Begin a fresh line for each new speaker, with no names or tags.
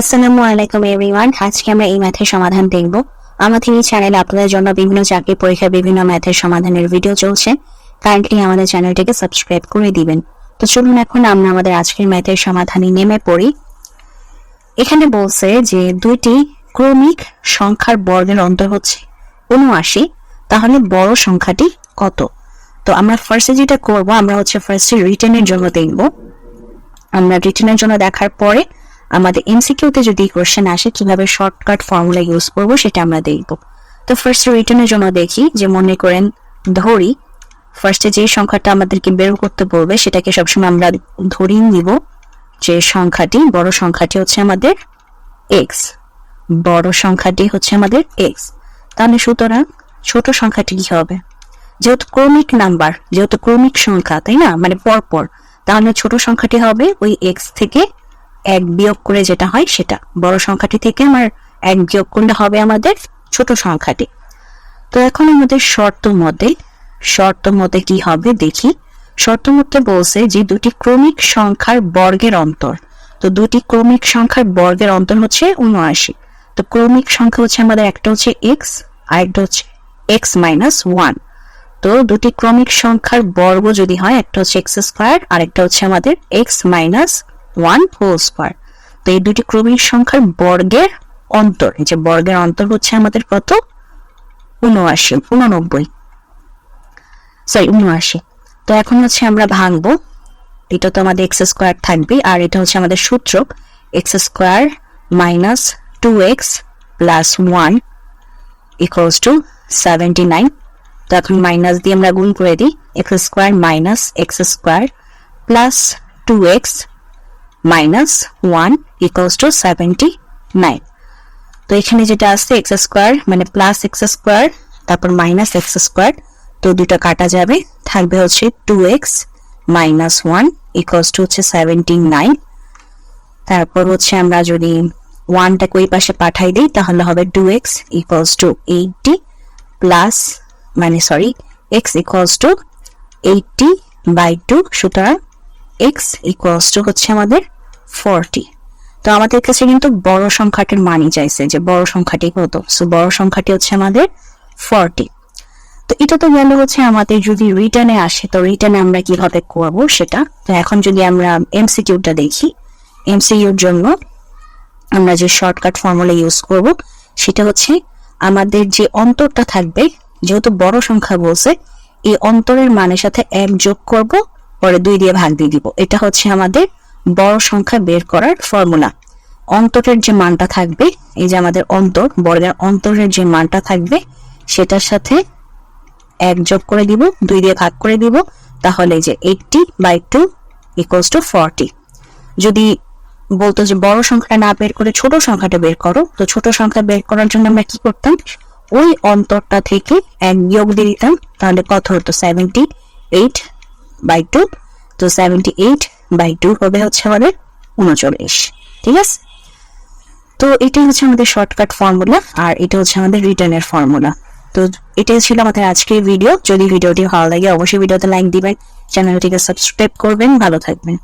আসসালামু আলাইকুম এভরিওয়ান আজকে আমরা এই ম্যাথের সমাধান দেখব। আমাদের এই চ্যানেলে আপনাদের জন্য বিভিন্ন চাকরি পরীক্ষার বিভিন্ন ম্যাথের সমাধানের ভিডিও চলছে। কাইন্ডলি আমাদের চ্যানেলটিকে সাবস্ক্রাইব করে দিবেন। তো চলুন এখন আমরা আমাদের আজকের ম্যাথের সমাধানে নেমে পড়ি। এখানে বলছে যে দুইটি ক্রমিক সংখ্যার বর্গের অন্তর হচ্ছে উনআশি তাহলে বড় সংখ্যাটি কত? তো আমরা ফার্স্টে যেটা করব, আমরা হচ্ছে ফার্স্টে রিটেনের জন্য দেখব। আমরা রিটেনের জন্য দেখার পরে আমাদের এমসিকিউতে যদি কোশ্চেন আসে, কীভাবে শর্টকাট ফর্মুলা ইউজ করব সেটা আমরা দেখব। তো ফার্স্ট রিটার্নের জন্য দেখি যে মনে করেন ধরি ফার্স্টে যে সংখ্যাটা আমাদেরকে বের করতে বলবে, সেটাকে সবসময় আমরা ধরেই নিব যে সংখ্যাটি, বড় সংখ্যাটি হচ্ছে আমাদের এক্স বড় সংখ্যাটি হচ্ছে আমাদের এক্স তাহলে সুতরাং ছোট সংখ্যাটি কি হবে? যেহেতু ক্রমিক নাম্বার, যেহেতু ক্রমিক সংখ্যা, তাই না? মানে পরপর। তাহলে ছোট সংখ্যাটি হবে ওই এক্স থেকে এক বিয়োগ করে যেটা হয় সেটা। বড় সংখ্যাটি থেকে আমার এক বিয়োগ করলে হবে আমাদের ছোট সংখ্যাটি। তো এখন আমাদের শর্ত মতে শর্ত মতে কি হবে দেখি। শর্ত মতে বলছে যে দুটি ক্রমিক সংখ্যার বর্গের অন্তর। তো দুটি ক্রমিক সংখ্যার বর্গের অন্তর হচ্ছে উনআশি। তো ক্রমিক সংখ্যা হচ্ছে আমাদের একটা হচ্ছে এক্স আর একটা হচ্ছে এক্স মাইনাস ওয়ান তো দুটি ক্রমিক সংখ্যার বর্গ যদি হয়, একটা হচ্ছে এক্স স্কোয়ার আর একটা হচ্ছে আমাদের x minus one whole square তো এই দুটি ক্রমিক সংখ্যার বর্গের অন্তর, এই যে বর্গের অন্তর হচ্ছে আমাদের কত? উনআশি উননব্বই সরি উনআশি তো এখন হচ্ছে আমরা ভাঙবো। এটা তো আমাদের এক্স স্কোয়ার থাকবে আর এটা হচ্ছে আমাদের সূত্র। X square minus two x plus one equals to seventy nine তো এখন মাইনাস দিয়ে আমরা গুণ করে দিই। X square minus x square plus two x minus one equals to seventy nine তো এখানে যেটা আছে এক্স স্কোয়ার মানে প্লাস এক্স স্কোয়ার তারপর মাইনাস এক্স স্কোয়ার তো দুটো কাটা যাবে। থাকবে হচ্ছে two x minus one equals to হচ্ছে সেভেন্টি নাইন তারপর হচ্ছে আমরা যদি ওয়ানটাকে ওই পাশে পাঠাই দিই, তাহলে হবে two x equals to eighty plus মানে sorry x equals to eighty by two সুতরাং এক্স ইকুয়ালস টু হচ্ছে আমাদের ফোরটি। তো আমাদের কাছে কিন্তু বড় সংখ্যাটির মানই চাইছে যে বড় সংখ্যাটি কত। সো বড় সংখ্যাটি হচ্ছে আমাদের ফোরটি। তো এটা তো গেল হচ্ছে আমাদের যদি রিটার্নে আসে, তো রিটার্নে আমরা কীভাবে করব সেটা? তো এখন যদি আমরা এমসিকিউটা দেখি এমসিকিউর জন্য আমরা যে শর্টকাট ফর্মুলা ইউজ করব, সেটা হচ্ছে আমাদের যে অন্তরটা থাকবে, যেহেতু বড় সংখ্যা বলছে, এই অন্তরের মানের সাথে এক যোগ করব, পরে দুই দিয়ে ভাগ দিয়ে দিব। এটা হচ্ছে আমাদের বড় সংখ্যা বের করার ফর্মুলা অন্তরের যে মানটা থাকবে, এই যে আমাদের অন্তর, বর্গের অন্তরের যে মানটা থাকবে, সেটার সাথে এক যোগ করে দিব, দুই দিয়ে ভাগ করে দিব, তাহলে যে eighty by two equals to forty যদি বলতো যে বড় সংখ্যাটা না বের করে ছোট সংখ্যাটা বের করো, তো ছোট সংখ্যা বের করার জন্য আমরা কি করতাম? ওই অন্তরটা থেকে এক বিয়োগ দিয়ে দিতাম, তাহলে কত হতো? সেভেন্টি এইট বাই টু তো সেভেন্টি এইট বাই টু হবে হচ্ছে আমাদের উনচল্লিশ। ঠিক আছে? তো এটাই হচ্ছে আমাদের শর্টকাট ফর্মুলা আর এটা হচ্ছে আমাদের রিটার্নের ফর্মুলা তো এটাই ছিল আমাদের আজকের ভিডিও যদি ভিডিওটি ভালো লাগে, অবশ্যই ভিডিওতে লাইক দিবেন চ্যানেলটিকে সাবস্ক্রাইব করবেন। ভালো থাকবেন।